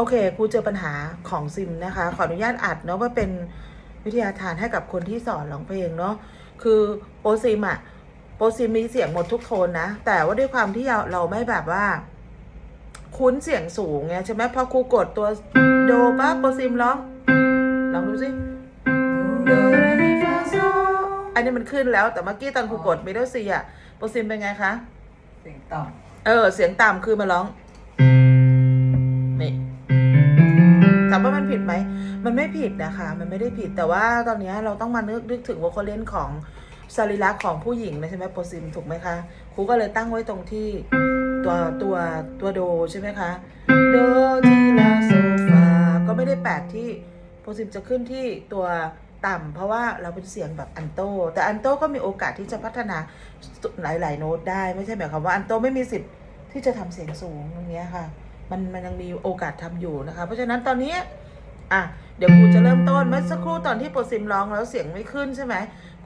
โอเคครูเจอปัญหาของซิมนะคะ ขออนุญาตอัดเนาะว่าเป็นวิทยาทานให้กับคนที่สอนร้องเพลงเนาะคือโปรซิมอะโปรซิมมีเสียงหมดทุกโทนนะ แต่ว่าด้วยความที่เราเราไม่แบบว่า คุ้นเสียงสูงไงใช่ไหมพอครูกดตัวโดปั๊บโปรซิมร้องลองดูสิโดเรมีฟาโซอันนี้มันขึ้นแล้วแต่เมื่อกี้ตอนครูกดมิดเดิลซีอะโปรซิมเป็นไงคะ เสียงต่เออ เสียงต่ำคือมาร้อง มันไม่ผิดนะคะ มันไม่ได้ผิดแต่ว่าตอนนี้เราต้องมานึกนึกถึงวอคอเลนของสรีระของผู้หญิงนะใช่ไหมโปรซิมถูกไหมคะครูก็เลยตั้งไว้ตรงที่ตัวตัวตัวโดใช่ไหมคะโดทีลาโซฟาก็ไม่ได้แปลกที่โปรซิมจะขึ้นที่ตัวต่ำเพราะว่าเราเป็นเสียงแบบอันโต แต่อันโตก็มีโอกาสที่จะพัฒนาหลาย ๆ โน้ตได้ไม่ใช่หมายความว่าอันโตไม่มีสิทธิ์ที่จะทำเสียงสูงอย่างเงี้ยค่ะ มันมันยังมีโอกาสทำอยู่นะคะ เพราะฉะนั้นตอนนี้อะ เดี๋ยวครูจะเริ่มต้นเมื่อสักครู่ตอนที่โปรซิมร้องแล้วเสียงไม่ขึ้นใช่ไหม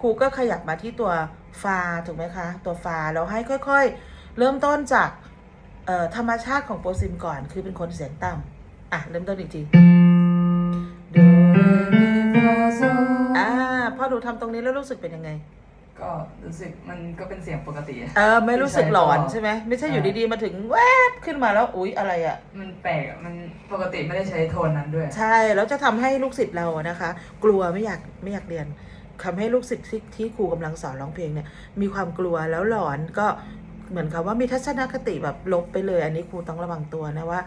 ครูก็ขยับมาที่ตัวฟาถูกไหมคะ ตัวฟาแล้วให้ค่อยๆ เริ่มต้นจากเอ่อธรรมชาติของโปรซิมก่อน คือเป็นคนเสียงต่ำอะ เริ่มต้นอีกทีโดเรมีฟาโซอ่าพอหนูทำตรงนี้แล้วรู้สึกเป็นยังไงำ ก็รู้สึกมันก็เป็นเสียงปกติเออไม่รู้สึกหลอนใช่ใช่ไหมไม่ใช่อยู่ใช่ดีๆมาถึงแวบขึ้นมาแล้วอุ๊ยอะไรอะ มันแปลกอะมันปกติไม่ได้ใช้โทนนั้นด้วย ใช่แล้วจะทำให้ลูกศิษย์เราอะนะคะ กลัวไม่อยากไม่อยากเรียนทำให้ลูกศิษย์ที่ที่ครูกำลังสอนร้องเพลงเนี่ย มีความกลัวแล้วหลอนก็เหมือนกับว่ามีทัศนคติแบบลบไปเลย อันนี้ครูต้องระวังตัวนะว่า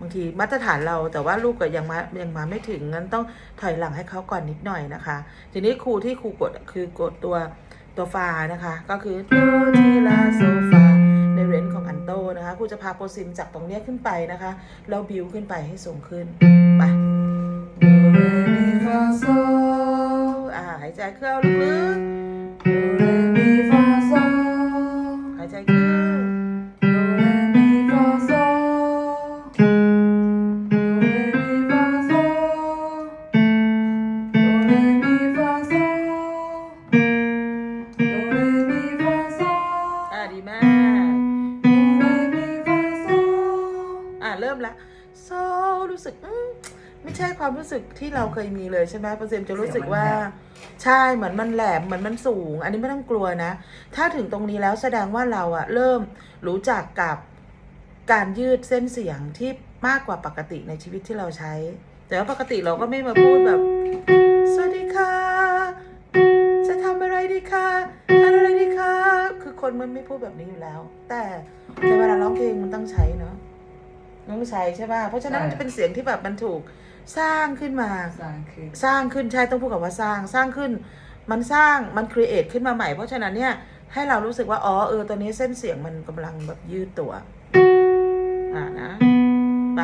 บางทีมาตรฐานเราแต่ว่าลูกก็ยังมายังมาไม่ถึงงั้นต้องถอยหลังให้เขาก่อนนิดหน่อยนะคะ ทีนี้ครูที่ครูกดคือกดตัว ตัวฟานะคะ ก็คือโดทีลาโซฟาในเรนจ์ของอันโตนะคะครูจะพาโปรซิมจากตรงเนี้ยขึ้นไปนะคะแล้วบิวขึ้นไปให้สูงขึ้นไปโดเรมีฟาโซอ่าหายใจเข้าลึกๆ ใช่ความรู้สึกที่เราเคยมีเลยใช่ไหมเปอร์เซ็นต์จะรู้สึกว่า ใช่เหมือนมันแหลมเหมือนมันสูง อันนี้ไม่ต้องกลัวนะ ถ้าถึงตรงนี้แล้วแสดงว่าเราอะเริ่มรู้จักกับการยืดเส้นเสียงที่มากกว่าปกติในชีวิตที่เราใช้ แต่ว่าปกติเราก็ไม่มาพูดแบบ สวัสดีค่ะ จะทำอะไรดีคะทานอะไรดีคะคือคนมันไม่พูดแบบนี้อยู่แล้ว แต่ในเวลาร้องเพลงมันต้องใช้เนาะต้องใช้ใช่ป่ะเพราะฉะนั้นมันจะเป็นเสียงที่แบบมันถูก สร้างขึ้นมา สร้างขึ้นสร้างขึ้นใช่ต้องพูดกับว่าสร้างสร้างขึ้น มันสร้างมันครีเอทขึ้นมาใหม่ เพราะฉะนั้นเนี่ยให้เรารู้สึกว่า อ๋อเออตอนนี้เส้นเสียงมันกำลังแบบยืดตัว อ่านะ ไป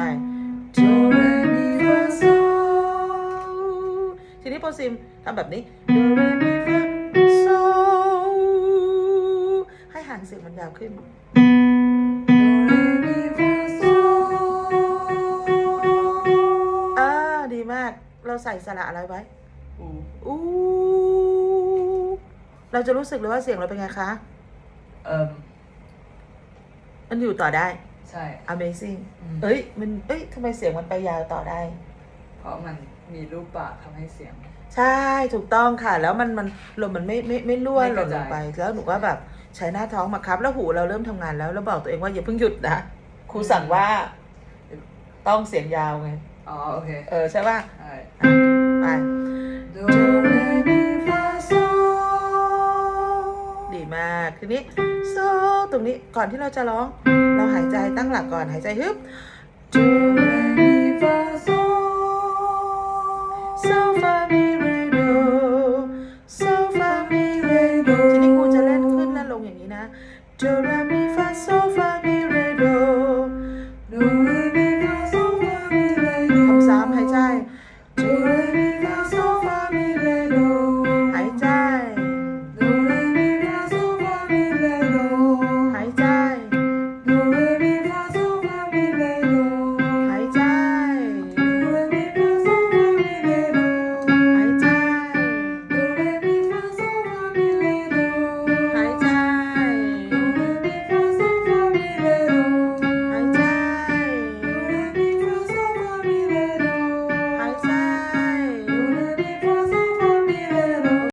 โดเรมีฟาโซทีนี้พอซิมทำแบบนี้โดเรมีฟาโซให้หางเสียงมันยาวขึ้น ใส่สระอะไรไว้อูอู้เราจะรู้สึกเลยว่าเสียงเราเป็นไงคะเอ่มมันอยู่ต่อได้ ใช่ Amazing อืมเอ้ย มันเอ้ยทำไมเสียงมันไปยาวต่อได้ เพราะมันมีรูปปากทำให้เสียง ใช่ถูกต้องค่ะ แล้วมันมันลมมันไม่ไม่ไม่รั่วไม่หกล่ระนลจายงไป แล้วหนูก็แบบใช้หน้าท้องมาครับ แล้วหูเราเริ่มทำงานแล้ว แล้วบอกตัวเองว่าอย่าเพิ่งหยุดนะครูสั่งว่าต้องเสียงยาวไง โอเคเออใช่ป่ะไปดีมากทีนี้โซตรงนี้ก่อนที่เราจะร้อง เราหายใจตั้งหลักก่อนหายใจฮึบดูเรมีฟาโซโซฟามเรโดโซฟามเรโดทีนี้กูจะเล่นขึ้นและลงอย่างนี้นะ do